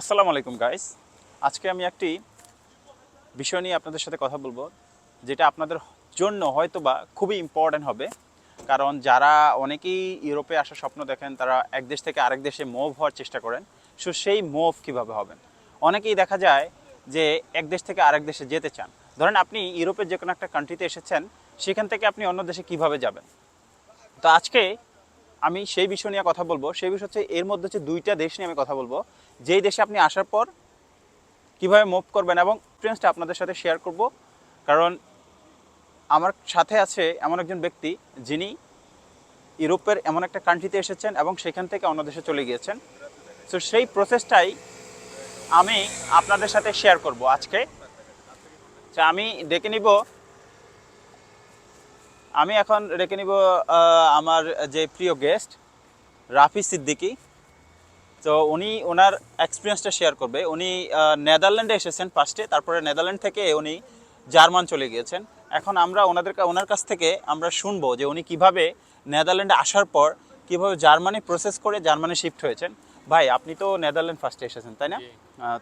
আসসালামু আলাইকুম গাইস আজকে আমি একটি বিষয় নিয়ে আপনাদের সাথে কথা বলব, যেটা আপনাদের জন্য হয়তো বা খুবই ইম্পর্ট্যান্ট হবে। কারণ যারা অনেকেই ইউরোপে আসার স্বপ্ন দেখেন, তারা এক দেশ থেকে আরেক দেশে মুভ হওয়ার চেষ্টা করেন। সো সেই মুভ কীভাবে হবেন? অনেকেই দেখা যায় যে এক দেশ থেকে আরেক দেশে যেতে চান। ধরেন আপনি ইউরোপের যে কোনো একটা কান্ট্রিতে এসেছেন, সেখান থেকে আপনি অন্য দেশে কীভাবে যাবেন? তো আজকে আমি সেই বিষয় নিয়ে কথা বলব। সেই বিষয় হচ্ছে, এর মধ্যে হচ্ছে দুইটা দেশ নিয়ে আমি কথা বলব। যেই দেশে আপনি আসার পর কীভাবে মুভ করবেন এবং এক্সপিরিয়েন্সটা আপনাদের সাথে শেয়ার করব। কারণ আমার সাথে আছে এমন একজন ব্যক্তি যিনি ইউরোপের এমন একটা কান্ট্রিতে এসেছেন এবং সেখান থেকে অন্য দেশে চলে গিয়েছেন। তো সেই প্রসেসটাই আমি আপনাদের সাথে শেয়ার করব আজকে। আমি ডেকে নিব। আমি এখন ডেকে নিব আমার যে প্রিয় গেস্ট রাফি সিদ্দিকী। তো উনি ওনার এক্সপিরিয়েন্সটা শেয়ার করবে। উনি নেদারল্যান্ডে এসেছেন ফার্স্টে তারপরে নেদারল্যান্ড থেকে উনি জার্মান চলে গিয়েছেন। এখন আমরা ওনাদের ওনার কাছ থেকে আমরা শুনব যে উনি কীভাবে নেদারল্যান্ডে আসার পর কীভাবে জার্মানি প্রসেস করে জার্মানি শিফট হয়েছেন। ভাই আপনি তো নেদারল্যান্ড ফার্স্টে এসেছেন তাই না?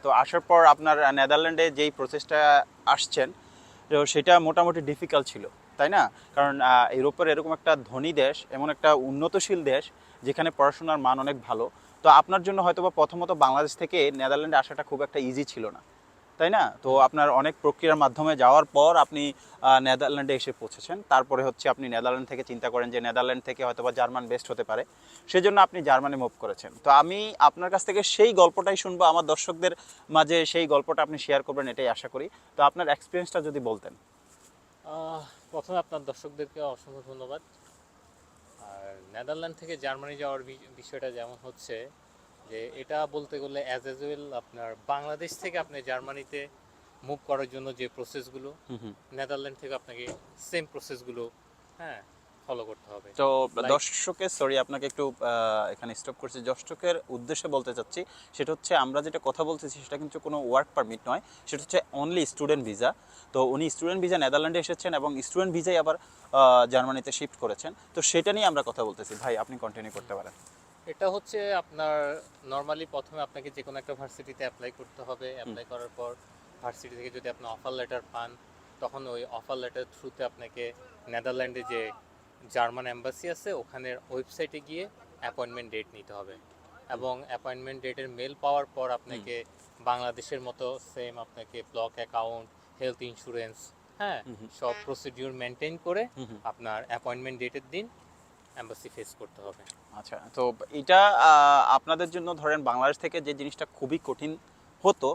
তো আসার পর আপনার নেদারল্যান্ডে যেই প্রসেসটা আসছেন তো সেটা মোটামুটি ডিফিকাল্ট ছিল তাই না? কারণ ইউরোপের এরকম একটা ধনী দেশ এমন একটা উন্নতশীল দেশ যেখানে পড়াশোনার মান অনেক ভালো তো আপনার জন্য হয়তো বা প্রথমত বাংলাদেশ থেকে নেদারল্যান্ডে আসাটা খুব একটা ইজি ছিল না, তাই না? তো আপনার অনেক প্রক্রিয়ার মাধ্যমে যাওয়ার পর আপনি নেদারল্যান্ডে এসে পৌঁছেছেন। তারপরে হচ্ছে আপনি নেদারল্যান্ড থেকে চিন্তা করেন যে নেদারল্যান্ড থেকে হয়তো বা জার্মান বেস্ট হতে পারে। সেজন্য আপনি জার্মানি মুভ করেছেন। তো আমি আপনার কাছ থেকে সেই গল্পটাই শুনব, আমার দর্শকদের মাঝে সেই গল্পটা আপনি শেয়ার করবেন, এটাই আশা করি। তো আপনার এক্সপিরিয়েন্সটা যদি বলতেন। প্রথমে আপনার দর্শকদেরকে অসংখ্য ধন্যবাদ। নেদারল্যান্ড থেকে জার্মানি যাওয়ার বিষয়টা যেমন হচ্ছে যে এটা বলতে গেলে অ্যাজ এজ ওয়েল আপনার বাংলাদেশ থেকে আপনি জার্মানিতে মুভ করার জন্য যে প্রসেসগুলো নেদারল্যান্ড থেকে আপনাকে সেম প্রসেসগুলো হ্যাঁ ফলো করতে হবে। তো দর্শকের সরি আপনাকে একটু এখানে স্টপ করছি। দর্শকের উদ্দেশ্যে বলতে চাচ্ছি সেটা হচ্ছে আমরা যেটা কথা বলতেছি সেটা কিন্তু কোনো ওয়ার্ক পারমিট নয় সেটা হচ্ছে অনলি স্টুডেন্ট ভিসা তো উনি স্টুডেন্ট ভিসা নেদারল্যান্ডে এসেছেন এবং স্টুডেন্ট ভিসাই আবার জার্মানিতে শিফট করেছেন। তো সেটা নিয়ে আমরা কথা বলতেছি। ভাই আপনি কন্টিনিউ করতে পারেন। এটা হচ্ছে আপনার নর্মালি প্রথমে আপনাকে যে কোনো একটা ভার্সিটিতে অ্যাপ্লাই করতে হবে। অ্যাপ্লাই করার পর ভার্সিটি থেকে যদি আপনি অফার লেটার পান তখন ওই অফার লেটার থ্রুতে আপনাকে নেদারল্যান্ডে যে জার্মান এম্বাসি আছে ওখানের ওয়েবসাইটে গিয়ে অ্যাপয়েন্টমেন্ট ডেট নিতে হবে এবং অ্যাপয়েন্টমেন্ট ডেটের মেল পাওয়ার পর আপনাকে বাংলাদেশের মতো সেম আপনাকে ব্লক অ্যাকাউন্ট হেলথ ইন্স্যুরেন্স হ্যাঁ। সব প্রসিডিউর মেনটেন করে। আপনার অ্যাপয়েন্টমেন্ট ডেটের দিন এম্বাসি ফেস করতে হবে আচ্ছা তো এটা আপনাদের জন্য ধরেন বাংলাদেশ থেকে যে জিনিসটা খুবই কঠিন হতো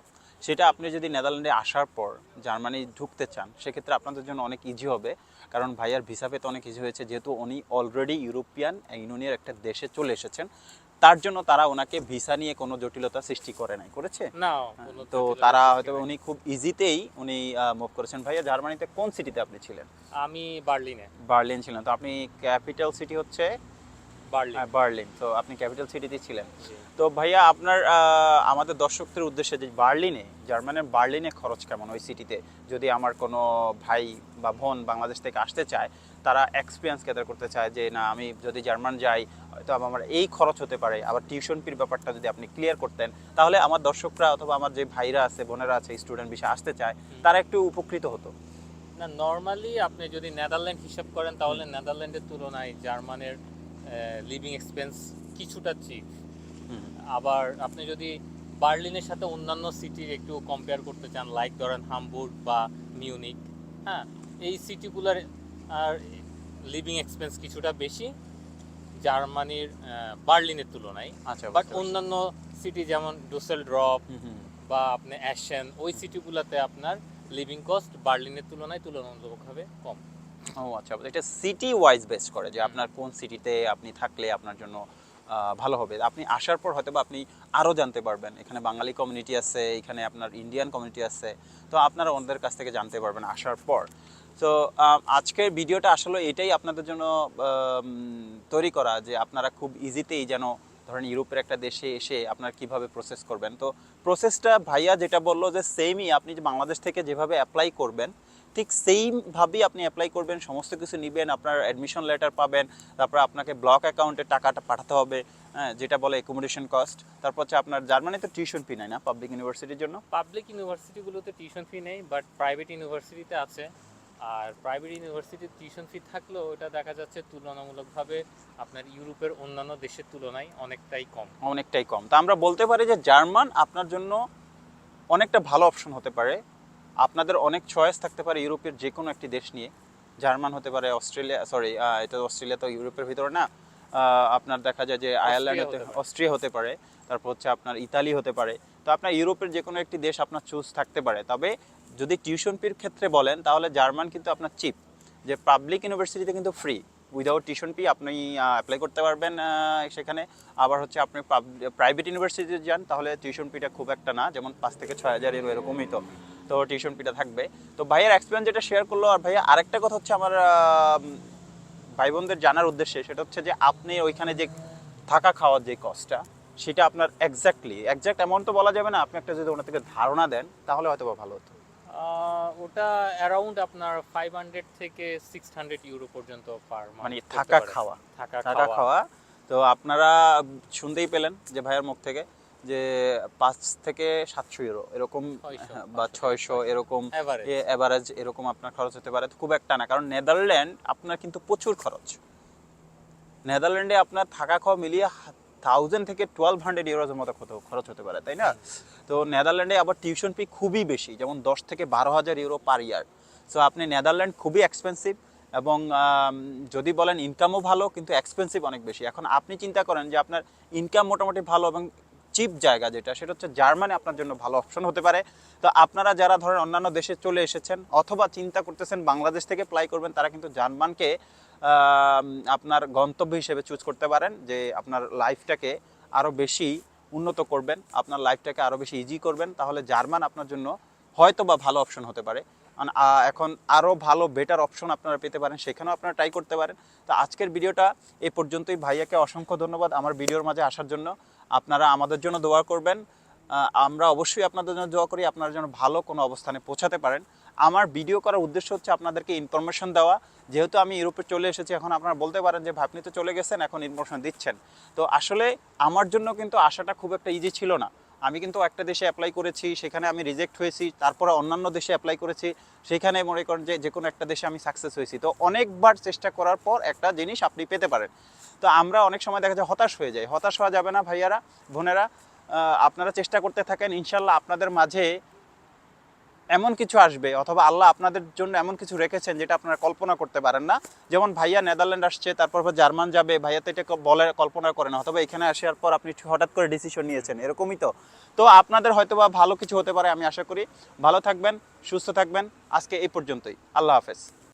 সেটা আপনি যদি নেদারল্যান্ডে আসার পর জার্মানি ঢুকতে চান সেক্ষেত্রে আপনাদের জন্য অনেক ইজি হবে। কারণ ভাইয়ার ভিসা পেতে অনেক ইজি হয়েছে যেহেতু উনি অলরেডি ইউরোপিয়ান ইউনিয়নের একটা দেশে চলে এসেছেন। তার জন্য তারা ওনাকে ভিসা নিয়ে কোনো জটিলতা সৃষ্টি করে নাই করেছে? না তো তারা হয়তো উনি খুব ইজিতেই উনি মুভ করেছেন। ভাইয়া জার্মানিতে কোন সিটিতে আপনি ছিলেন? আমি বার্লিনে। বার্লিন ছিলেন। তো আপনি ক্যাপিটাল সিটি হচ্ছে বার্লিন। হ্যাঁ, বার্লিন। তো আপনি ক্যাপিটাল সিটিতে ছিলেন। তো ভাইয়া আপনার আমাদের দর্শকদের উদ্দেশ্যে যে বার্লিনে জার্মানের বার্লিনে খরচ কেমন ওই সিটিতে? যদি আমার কোনো ভাই বা বোন বাংলাদেশ থেকে আসতে চায় তারা এক্সপিরিয়েন্স গ্যাদার করতে চায় যে না আমি যদি জার্মান যাই হয়তো আমার এই খরচ হতে পারে। আবার টিউশন ফির ব্যাপারটা যদি আপনি ক্লিয়ার করতেন তাহলে আমার দর্শকরা অথবা আমার যে ভাইরা আছে বোনেরা আছে স্টুডেন্ট বিষয়ে আসতে চায় তারা একটু উপকৃত হতো। না নর্মালি আপনি যদি নেদারল্যান্ড হিসাব করেন তাহলে নেদারল্যান্ডের তুলনায় জার্মানের লিভিং এক্সপেন্স কিছুটা চিপ আবার আপনি যদি বার্লিনের সাথে অন্যান্য সিটির একটু কম্পেয়ার করতে চান লাইক ধরেন হামবুর্গ বা মিউনিক হ্যাঁ এই সিটিগুলোর আর লিভিং এক্সপেন্স কিছুটা বেশি জার্মানির বার্লিনের তুলনায়। আচ্ছা বাট অন্যান্য সিটি যেমন ডুসেল ড্রপ। বা আপনি অ্যাশেন ওই সিটিগুলোতে আপনার লিভিং কস্ট বার্লিনের তুলনায় তুলনামূলকভাবে কম। ও আচ্ছা এটা সিটি ওয়াইজ বেস করে যে আপনার কোন সিটিতে আপনি থাকলে আপনার জন্য ভালো হবে। আপনি আসার পর হয়তো আপনি আরও জানতে পারবেন। এখানে বাঙালি কমিউনিটি আছে, এখানে আপনার ইন্ডিয়ান কমিউনিটি আছে। তো আপনারা ওনাদের কাছ থেকে জানতে পারবেন আসার পর। তো আজকের ভিডিওটা আসলে এটাই আপনাদের জন্য তৈরি করা যে আপনারা খুব ইজিতেই যেন ধরেন ইউরোপের একটা দেশে এসে আপনার কীভাবে প্রসেস করবেন? তো প্রসেসটা ভাইয়া যেটা বলল যে সেমই আপনি যে বাংলাদেশ থেকে যেভাবে অ্যাপ্লাই করবেন, ঠিক সেইমভাবেই আপনি অ্যাপ্লাই করবেন, সমস্ত কিছু নেবেন, আপনার অ্যাডমিশন লেটার পাবেন, তারপর আপনাকে ব্লক অ্যাকাউন্টে টাকাটা পাঠাতে হবে হ্যাঁ যেটা বলে অ্যাকোমোডেশন কস্ট তারপর হচ্ছে আপনার জার্মানিতে টিউশন ফি নেয় না পাবলিক ইউনিভার্সিটির জন্য? পাবলিক ইউনিভার্সিটিগুলোতে টিউশন ফি নেই বাট প্রাইভেট ইউনিভার্সিটিতে আছে। আর প্রাইভেট ইউনিভার্সিটির টিউশন ফি থাকলেও ওটা দেখা যাচ্ছে তুলনামূলকভাবে আপনার ইউরোপের অন্যান্য দেশের তুলনায় অনেকটাই কম। অনেকটাই কম। তা আমরা বলতে পারি যে জার্মান আপনার জন্য অনেকটা ভালো অপশন হতে পারে। আপনাদের অনেক চয়েস থাকতে পারে ইউরোপের যে কোনো একটি দেশ নিয়ে। জার্মান হতে পারে অস্ট্রেলিয়া সরি এটা অস্ট্রেলিয়া তো ইউরোপের ভিতরে না। আহ, আপনার দেখা যায় যে আয়ারল্যান্ড হতে অস্ট্রিয়া হতে পারে তারপর হচ্ছে আপনার ইতালি হতে পারে। তো আপনার ইউরোপের যে কোনো একটি দেশ আপনার চুজ থাকতে পারে। তবে যদি টিউশন ফির ক্ষেত্রে বলেন, তাহলে জার্মান কিন্তু আপনার চিপ যে পাবলিক ইউনিভার্সিটিতে কিন্তু ফ্রি উইদাউট টিউশন ফি আপনি অ্যাপ্লাই করতে পারবেন সেখানে। আবার হচ্ছে আপনি প্রাইভেট ইউনিভার্সিটিতে যান, তাহলে টিউশন ফিটা খুব একটা না, যেমন পাঁচ থেকে ছয় হাজার এর এরকমই তো। তো টিউশন ফিটা থাকবে। তো ভাইয়ের এক্সপিরিয়েন্স যেটা শেয়ার করল, আর ভাইয়া আরেকটা কথা হচ্ছে আমার ভাই বোনদের জানার উদ্দেশ্যে, সেটা হচ্ছে যে আপনি ওইখানে যে থাকা খাওয়ার যে কস্টটা সেটা আপনার এক্স্যাক্টলি এক্স্যাক্ট অ্যামাউন্ট তো বলা যাবে না। আপনি একটা যদি ওনার থেকে ধারণা দেন, তাহলে হয়তো ভালো হতো। ওটা অ্যারাউন্ড আপনার ফাইভ হান্ড্রেড থেকে সিক্স হান্ড্রেড ইউরো পর্যন্ত পার মানে থাকা খাওয়া। থাকা টাকা খাওয়া। তো আপনারা শুনতেই পেলেন যে ভাইয়ের মুখ থেকে যে পাঁচ থেকে সাতশো ইউরো এরকম 600, বা ছয়শো এরকম। এভারেজ এরকম আপনার খরচ হতে পারে। খুব একটা না কারণ নেদারল্যান্ড আপনার কিন্তু প্রচুর খরচ। নেদারল্যান্ডে আপনার থাকা খাওয়া মিলিয়ে থাউজেন্ড থেকে টুয়েলভ হান্ড্রেড ইউরোজের মতো কত খরচ হতে পারে, তাই না? তো নেদারল্যান্ডে আবার টিউশন ফি খুবই বেশি, যেমন দশ থেকে বারো হাজার ইউরো পার ইয়ার সো আপনি নেদারল্যান্ড খুবই এক্সপেন্সিভ এবং যদি বলেন ইনকামও ভালো, কিন্তু এক্সপেন্সিভ অনেক বেশি। এখন আপনি চিন্তা করেন যে আপনার ইনকাম মোটামুটি ভালো এবং চিপ জায়গা যেটা, সেটা হচ্ছে জার্মানি আপনার জন্য ভালো অপশন হতে পারে। তো আপনারা যারা ধরেন অন্যান্য দেশে চলে এসেছেন অথবা চিন্তা করতেছেন বাংলাদেশ থেকে প্লাই করবেন, তারা কিন্তু জার্মানকে আপনার গন্তব্য হিসেবে চুজ করতে পারেন যে আপনার লাইফটাকে আরও বেশি উন্নত করবেন, আপনার লাইফটাকে আরও বেশি ইজি করবেন। তাহলে জার্মান আপনার জন্য হয়তো বা ভালো অপশন হতে পারে। এখন আরও ভালো বেটার অপশন আপনারা পেতে পারেন, সেখানেও আপনারা ট্রাই করতে পারেন। তো আজকের ভিডিওটা এ পর্যন্তই। ভাইয়াকে অসংখ্য ধন্যবাদ আমার ভিডিওর মাঝে আসার জন্য। আপনারা আমাদের জন্য দোয়া করবেন। আমরা অবশ্যই আপনাদের জন্য দোয়া করি, আপনারা যেন ভালো কোনো অবস্থানে পৌঁছাতে পারেন। আমার ভিডিও করার উদ্দেশ্য হচ্ছে আপনাদেরকে ইনফরমেশন দেওয়া। যেহেতু আমি ইউরোপে চলে এসেছি, এখন আপনারা বলতে পারেন যে ভাবনি তো চলে গেছেন, এখন ইনফরমেশন দিচ্ছেন। তো আসলে আমার জন্য কিন্তু আসাটা খুব একটা ইজি ছিল না। আমি কিন্তু একটা দেশে অ্যাপ্লাই করেছি, সেখানে আমি রিজেক্ট হয়েছি, তারপরে অন্যান্য দেশে অ্যাপ্লাই করেছি, সেখানে মনে করেন যে যে কোনো একটা দেশে আমি সাকসেস হয়েছি। তো অনেকবার চেষ্টা করার পর একটা জিনিস আপনি পেতে পারেন। তো আমরা অনেক সময় দেখা যায় হতাশ হয়ে যাই। হতাশ হওয়া যাবে না ভাইয়ারা, বোনেরা আপনারা চেষ্টা করতে থাকেন, ইনশাল্লাহ আপনাদের মাঝে এমন কিছু আসবে অথবা আল্লাহ আপনাদের জন্য এমন কিছু রেখেছেন যেটা আপনারা কল্পনা করতে পারেন না। যেমন ভাইয়া নেদারল্যান্ড আসছে, তারপর জার্মান যাবে ভাইয়া তো এটা বলে কল্পনা করেন, অথবা এখানে আসার পর আপনি হঠাৎ করে ডিসিশন নিয়েছেন, এরকমই তো। তো আপনাদের হয়তো বা ভালো কিছু হতে পারে, আমি আশা করি। ভালো থাকবেন, সুস্থ থাকবেন। আজকে এই পর্যন্তই। আল্লাহ হাফেজ।